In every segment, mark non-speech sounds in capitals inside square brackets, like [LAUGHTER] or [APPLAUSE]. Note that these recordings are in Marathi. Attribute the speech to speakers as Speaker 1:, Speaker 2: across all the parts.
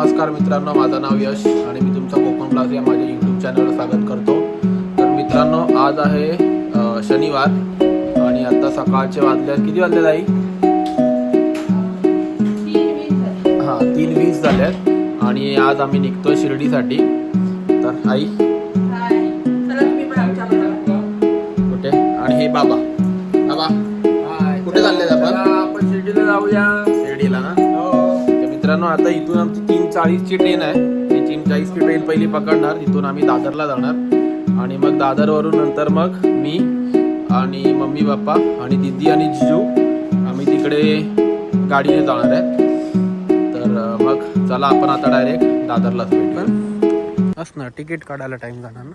Speaker 1: नमस्कार मित्रांनो माझं नाव यश आणि मी तुमचं कोकण ब्लॉग या माझ्या यूट्यूब चॅनलवर स्वागत करतो. तर मित्रांनो आज आहे शनिवार आणि आता सकाळचे वाजले किती वाजले आई हां तीन वीस झाल्यात आणि आज आम्ही निघतोय शिर्डीसाठी. तर आई? कुठे? आणि हे बाबा. बाबा कुठे चालले आपण?
Speaker 2: आपण शिर्डीला जाऊया.
Speaker 1: शिर्डीला ना? तर मित्रांनो आता इथून आमची चाळीसची ट्रेन आहे. ती तीन चाळीसची ट्रेन पहिली पकडणार. तिथून आम्ही दादरला जाणार. आणि मग दादरवरून नंतर मग मी आणि मम्मी पप्पा आणि दिदी आणि जिजू आम्ही तिकडे गाडीने जाणार आहे. तर मग चला आपण आता डायरेक्ट दादरलाच भेटणार बस ना तिकीट काढायला टाईम जाणार ना.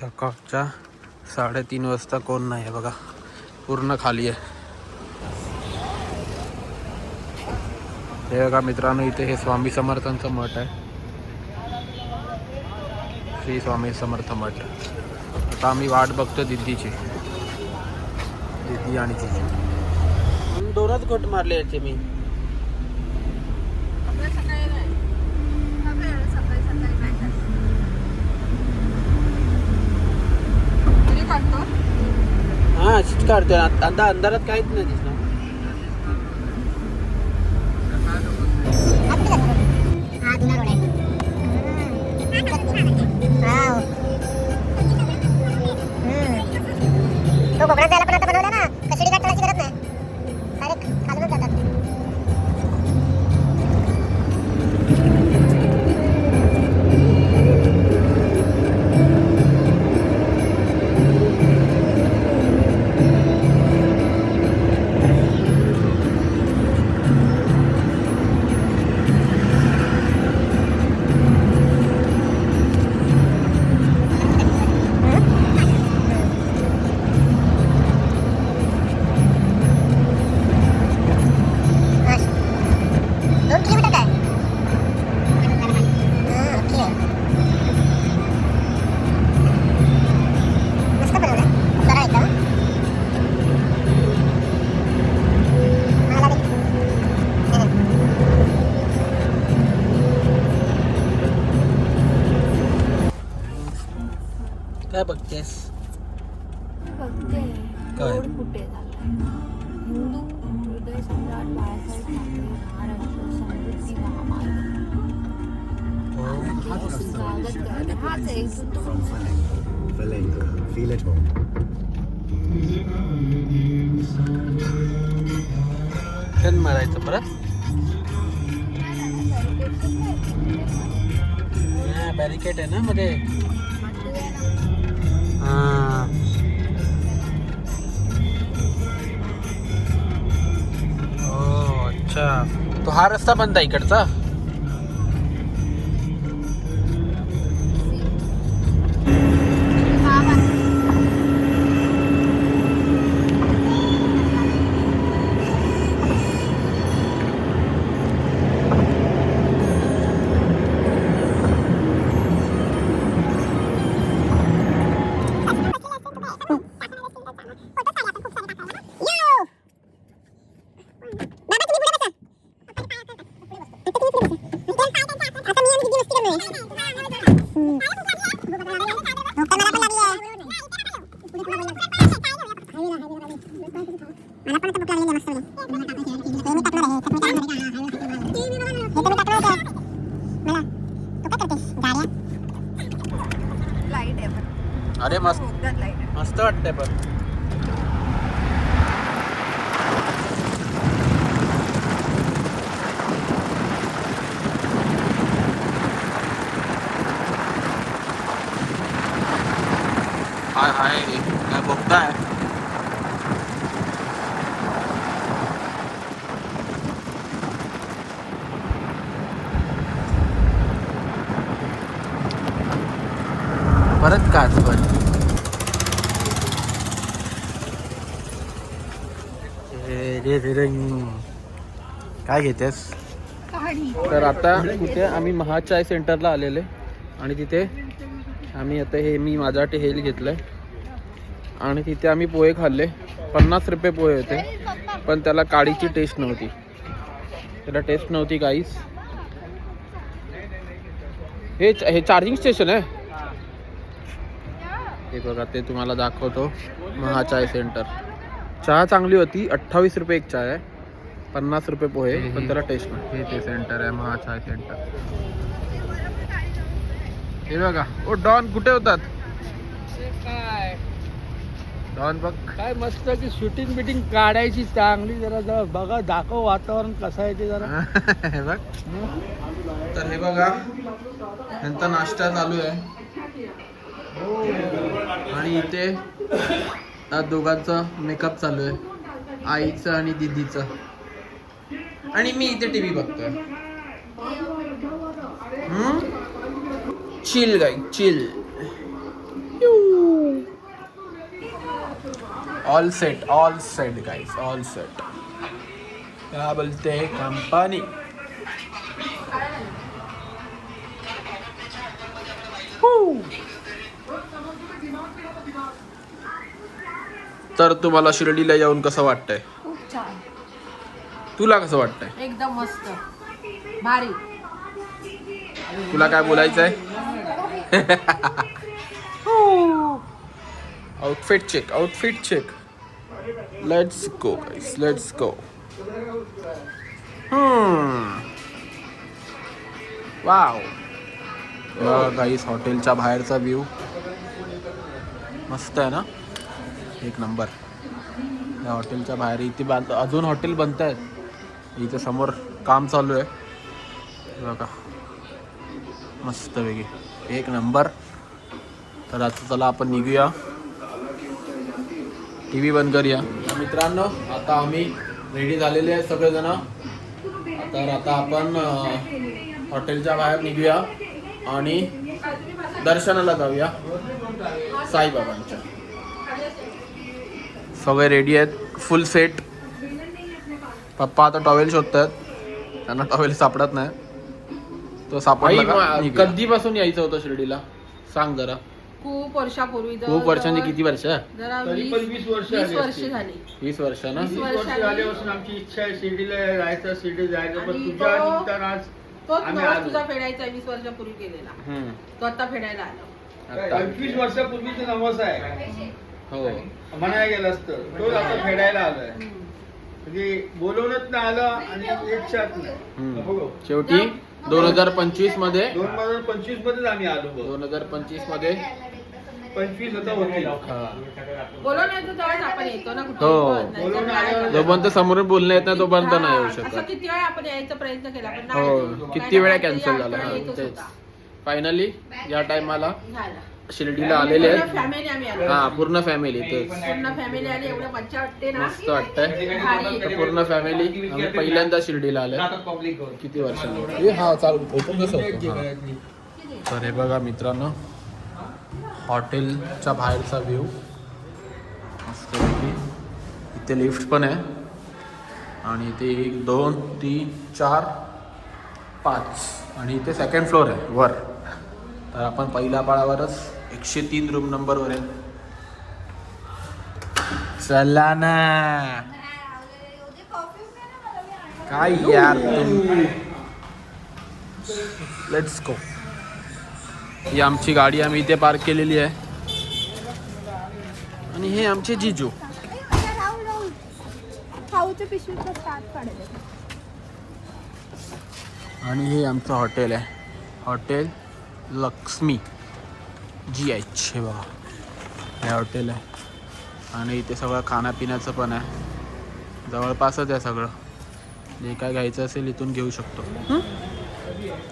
Speaker 1: सकाळच्या साडेतीन वाजता कोण नाही आहे बघा. पूर्ण खाली आहे. हे बघा मित्रांनो इथे हे स्वामी समर्थांचं मठ आहे. श्री स्वामी समर्थ मठ. आता आम्ही वाट बघतो दिदीची. दिदी आणि तिची. दोनच घोट मारले याचे मी. अशीच काढतोय आता अंधारात काहीच नाही दिसणार
Speaker 3: तो कोकणात जायला पण आता
Speaker 4: Feel at
Speaker 1: मारायचं परत? बॅरिकेड आहे ना मध्ये. हा. अच्छा. तो हा रस्ता बंद आहे इकडचा?
Speaker 3: मला पण आता भूक लागलेली मस्त मी टाकणार आहे हे टाकणार होतं मला तू काय करतेस गाड्या
Speaker 5: लाइट आहे
Speaker 1: अरे मस्त
Speaker 5: लाइट आहे
Speaker 1: मस्त वाटतंय पण हाय हाय काय बघताय परत काच पण. काय घेतेस? तर आता कुठे आम्ही महाचाय सेंटरला आलेले. आणि तिथे आम्ही आता हे मी माझ्यासाठी हेल घेतलंय. आणि तिथे आम्ही पोहे खाल्ले. पन्नास रुपये पोहे होते. पण त्याला काळीची टेस्ट नव्हती. त्याला टेस्ट नव्हती काहीच हे हे चार्जिंग स्टेशन आहे. हे बघा ते तुम्हाला दाखवतो. महाचाय सेंटर. चहा चांगली होती. अठ्ठावीस रुपये एक चाय आहे. पन्नास रुपये पोहे पण त्याला टेस्ट नाही. हे ते सेंटर आहे महाचाय सेंटर. हे बघा. ओ डॉन कुठे होतात?
Speaker 2: काय?
Speaker 1: डॉन बघ.
Speaker 2: काय मस्त की शूटिंग बिटिंग काढायची चांगली जरा जरा बघा दाखव वातावरण कसं आहे ते जरा. [LAUGHS]
Speaker 1: हे बघ. तर हे बघा यांचा नाश्ता चालू आहे. आणि इथे त्या दोघांचा मेकअप चालू आहे. आईचं आणि दिदीचं. आणि मी इथे टी व्ही बघतोय chill guy chill all set all set guys all set क्या बोलते हैं कंपनी तर तुम्हाला शिर्डीला येऊन कसं वाटतंय?
Speaker 5: खूप छान.
Speaker 1: तुला कसं वाटतंय?
Speaker 5: एकदम मस्त. भारी.
Speaker 1: तुला काय बोलायचं आहे outfit check outfit check let's go guys let's go wow guys हॉटेलच्या बाहेरचा व्ह्यू मस्त आहे ना? एक नंबर. या हॉटेलच्या बाहेर इथे बांध अजून हॉटेल बनत आहेत. इथे समोर काम चालू आहे. बघा. मस्त वेगळी एक नंबर. तर आता चला आपण निघूया. टी व्ही बंद करूया. मित्रांनो आता आम्ही रेडी झालेले आहे सगळेजण. तर आता आपण हॉटेलच्या बाहेर निघूया आणि दर्शनाला जाऊया. साईबाबांच्या. सगळे रेडी आहेत. फुल सेट पप्पा आता टॉवेल शोधतात त्यांना टॉवेल सापडत नाही. तो सापडला.
Speaker 4: कधीपासून यायचं होतं शिर्डीला? सांग जरा.
Speaker 5: खूप वर्षापूर्वी
Speaker 1: खूप वर्षांची किती वर्ष?
Speaker 5: वीस
Speaker 2: वर्ष
Speaker 1: ना?
Speaker 2: आमची इच्छा आहे शिर्डीला जायचं शिर्डी जायचं. पण
Speaker 5: आणि
Speaker 2: तुझ्या आज
Speaker 5: तोच. तुझा फेडायचा वीस वर्षापूर्वी केलेला. तो आता फेडायला आला.
Speaker 1: आता.
Speaker 2: पंचवीस वर्षापूर्वीचं नवस आहे.
Speaker 1: हो.
Speaker 2: म्हणायला गेलं असतं तो आता फेडायला आलोय. म्हणजे बोलवणच नाही आलं आणि इच्छाच नाही.
Speaker 1: शेवटी दोन हजार पंचवीसमध्ये
Speaker 2: दोन हजार पंचवीस मध्येच आम्ही आलो बघ.
Speaker 1: दोन हजार पंचवीसमध्ये
Speaker 2: पंचवीस आता होतील.
Speaker 5: बोलवून येतो तेव्हाच आपण येतो ना कुठे?
Speaker 1: हो.
Speaker 2: बोलवून. आल्यावर-
Speaker 1: जोपर्यंत समोरून बोलणं येत नाही तोपर्यंत नाही येऊ
Speaker 5: हा, असं
Speaker 1: शकत
Speaker 5: किती वेळा आपण यायचा प्रयत्न केला पण नाही.
Speaker 1: हो. किती वेळा
Speaker 5: ना
Speaker 1: कॅन्सल झाला? हा तेच. फायनली या टायमाला
Speaker 5: झाला.
Speaker 1: शिर्डीला आलेले आहेत.
Speaker 5: फॅमिली आम्ही आलो.
Speaker 1: हा पूर्ण फॅमिली तेच
Speaker 5: पूर्ण फॅमिली आली एवढं मज्जा वाटते ना.
Speaker 1: मस्त वाटतंय.
Speaker 5: भारी.
Speaker 1: तर पूर्ण फॅमिली आम्ही पहिल्यांदा शिर्डीला आले किती वर्षांनी? हा चालू ओपन कसं होतं? हा. तर हे बघा मित्रांनो हॉटेलच्या बाहेरचा व्ह्यू मस्तपैकी इथे लिफ्ट पण आहे. आणि इथे एक दोन तीन चार पाच. आणि इथे सेकंड फ्लोअर आहे वर. तर आपण पहिल्या पाळावरच एकशे तीन रूम नंबरवर आहे. चला ना. काय यार लेट्स गो ही आमची गाडी आम्ही इथे पार्क केलेली आहे. आणि हे आमचे जिजू. आणि हे आमचं हॉटेल आहे. हॉटेल लक्ष्मी. जी एच हे बघा हे हॉटेल आहे. आणि इथे सगळं खाण्यापिण्याचं पण आहे. जवळपासच आहे सगळं. जे काय घ्यायचं असेल इथून घेऊ शकतो. हं?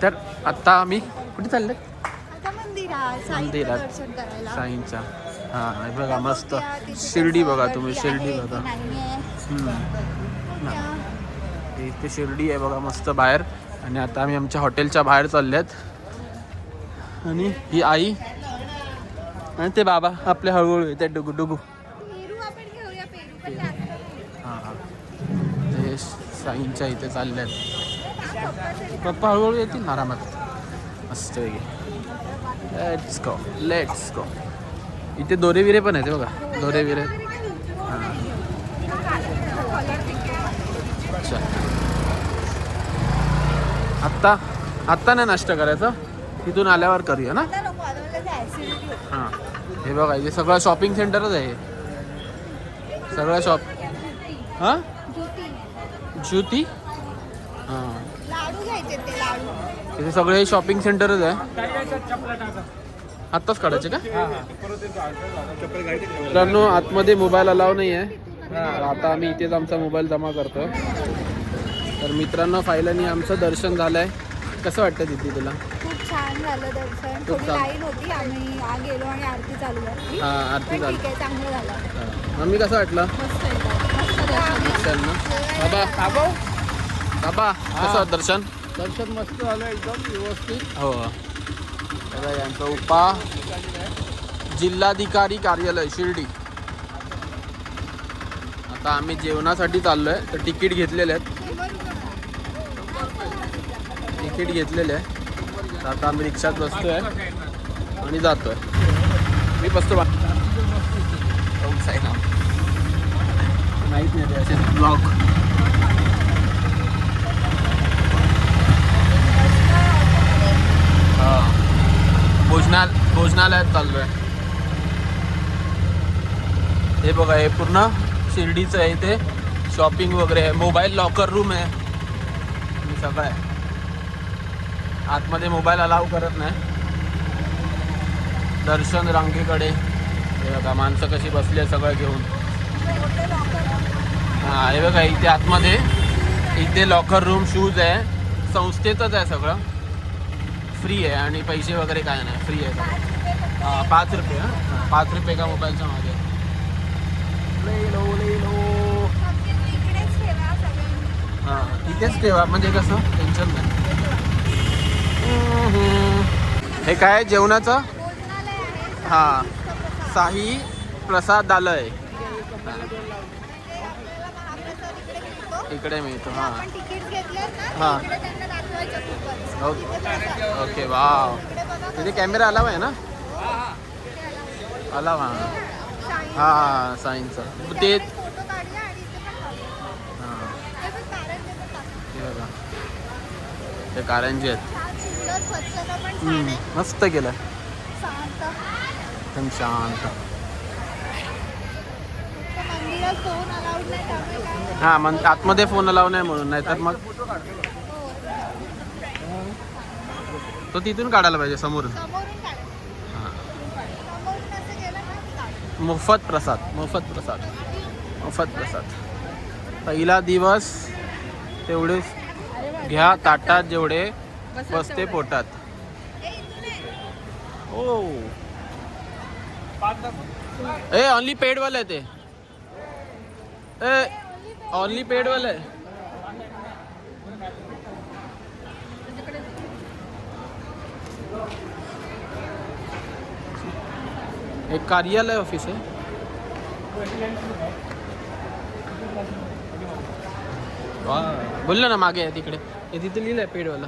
Speaker 1: तर आत्ता आम्ही कुठे चालले?
Speaker 6: आता मंदिरात साईचं
Speaker 1: मंदिरात.
Speaker 6: दर्शन करायला.
Speaker 1: साईंचा. हां बघा मस्त. शिर्डी बघा तुम्ही शिर्डी बघा. इथे शिर्डी आहे बघा मस्त बाहेर. आणि आता आम्ही आमच्या हॉटेलच्या बाहेर चालले आहेत आणि ही आई आणि ते बाबा आपले हळूहळू येते डुगू डुगू. हां हां. ते साईंच्या इथे चालले आहेत पप्पा हळूहळू येतील ना आरामात? मस्त वेगळी लेट्स गो लेट्स गो इथे दोरे विरे पण आहेत हे बघा. दोरे बिरे अच्छा. आत्ता आत्ता नाही नाश्ता करायचा? तिथून आल्यावर करूया ना? हां. हे बघा इथे सगळं शॉपिंग सेंटरच आहे. हे. सगळं शॉप हां?
Speaker 6: ज्योती?
Speaker 1: हां.
Speaker 6: लाडू घ्यायचे ते लाडू
Speaker 1: इथे सगळे शॉपिंग सेंटरच आहे. आत्ताच काढायचे का? मित्रांनो आतमध्ये मोबाईल अलाव नाही आहे आता आम्ही इथेच आमचा मोबाईल जमा करतो. तर मित्रांनो फायलानी आमचं दर्शन झालंय. कसं वाटतं तिथे तुला?
Speaker 6: छान झालं दर्शन.
Speaker 1: खूप
Speaker 6: थोडी
Speaker 1: छान.
Speaker 6: लाईन होती आम्ही आ गेलो आणि आरती चालू झाली.
Speaker 1: हा आरती
Speaker 6: पण
Speaker 1: झाली.
Speaker 6: ठीक आहे चांगलं झालं.
Speaker 1: मम्मी कसं वाटलं?
Speaker 6: मस्त एकदम मस्त दर्शन
Speaker 1: चल ना. बाबा. बाबा. कसं वाटतं दर्शन?
Speaker 2: दर्शन मस्त झालं एकदम व्यवस्थित.
Speaker 1: हो. बघा यांचा उपा. जिल्हाधिकारी कार्यालय शिर्डी. आता आम्ही जेवणासाठी चाललोय. तर तिकीट घेतलेले आहेत. तिकीट घेतलेले आहे तर आता आम्ही रिक्षात बसतोय आणि जातोय. मी बसतो बा. आहे ना माहीत नाही असे ब्लॉक भोजनाल भोजनालयात भोजनालयात चाललोय. हे बघा हे पूर्ण शिर्डीचं आहे इथे. शॉपिंग वगैरे आहे. मोबाईल लॉकर रूम आहे. सगळं आहे. आतमध्ये मोबाईल अलाव करत नाही. दर्शन रांगेकडे. हे बघा माणसं कशी बसली आहे सगळं घेऊन. हां हे बघा इथे आतमध्ये इथे लॉकर रूम शूज आहे. संस्थेचंच आहे सगळं. फ्री आहे आणि पैसे वगैरे काय नाही. फ्री आहे पाच रुपये हां. पाच रुपये का मोबाईलच्या मागे. हां इथेच ठेवा म्हणजे कसं? टेन्शन नाही. हे काय आहे? जेवणाचं? हां. साई प्रसादालय
Speaker 6: इकडे मिळतो
Speaker 1: हां. हां.
Speaker 6: हा.
Speaker 1: Okay okay wow. तिथे कॅमेरा अलाव आहे ना? अलाव हां हां साईनचं ते हां.
Speaker 6: ते
Speaker 1: बघा. ते कारंजी आहेत. हम्म, मस्त केलं
Speaker 6: शांत.
Speaker 1: एकदम शांत. हां मग आतमध्ये फोन अलाव नाही म्हणून नाही तर मग तो तिथून काढायला पाहिजे समोरून. मोफत प्रसाद मोफत प्रसाद मोफत प्रसाद. पहिला दिवस तेवढेच घ्या ताटात जेवढे बसते पोटात.
Speaker 6: ए,
Speaker 1: ओ. ए ओनली पेड वाला आहे ते. ए ओनली पेड वाला. आहे एक कार्यालय ऑफ़िस आहे. वा बोललो ना मागे आहे तिकडे. हे तिथे लिहिलं आहे पेडवाला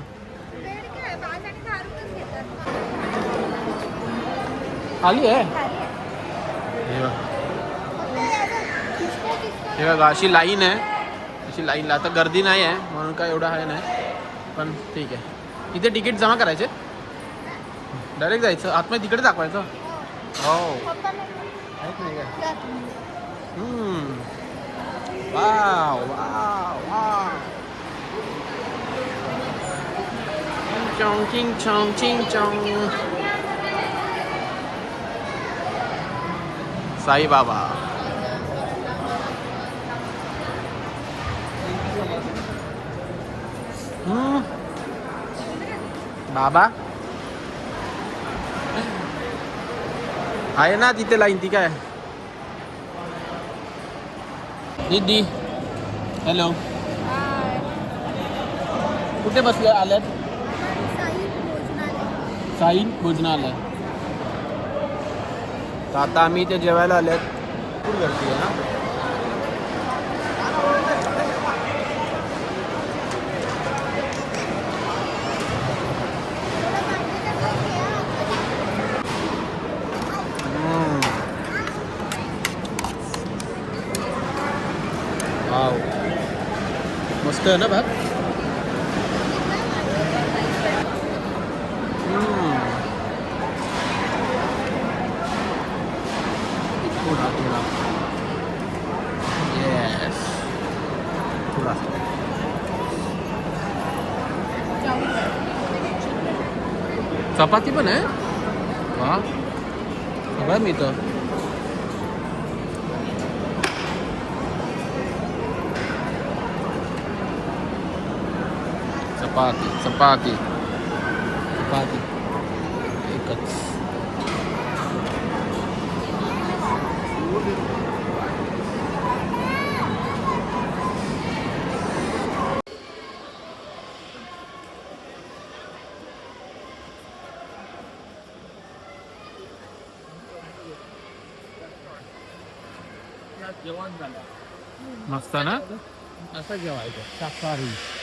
Speaker 1: खाली आहे? हे बघ. हे बघा अशी लाईन आहे. अशी लाईन आता गर्दी नाही आहे म्हणून काय एवढं आहे नाही. पण ठीक आहे. इथे तिकीट जमा करायचे? डायरेक्ट जायचं. आतमध्ये तिकडे दाखवायचं. हो.
Speaker 6: फक्त नाही.
Speaker 1: माहीत काय वाव वाव वाव. चोंग चिंग चोंग चिंग. साईबाबा. बाबा. आहे ना तिथे लाईन ती काय दीदी. हॅलो कुठे बसले आल्यात?
Speaker 6: साई भोजनालय.
Speaker 1: तर आता आम्ही इथे जेवायला आले आहेत. खूप गर्दी आहे ना? मस्त आहे ना भात? चपाती पण आहे वा सगळं मिळतं चपाती चपाती चपाती एकच असताना?
Speaker 2: असं जेवायचं. शाकाहारी.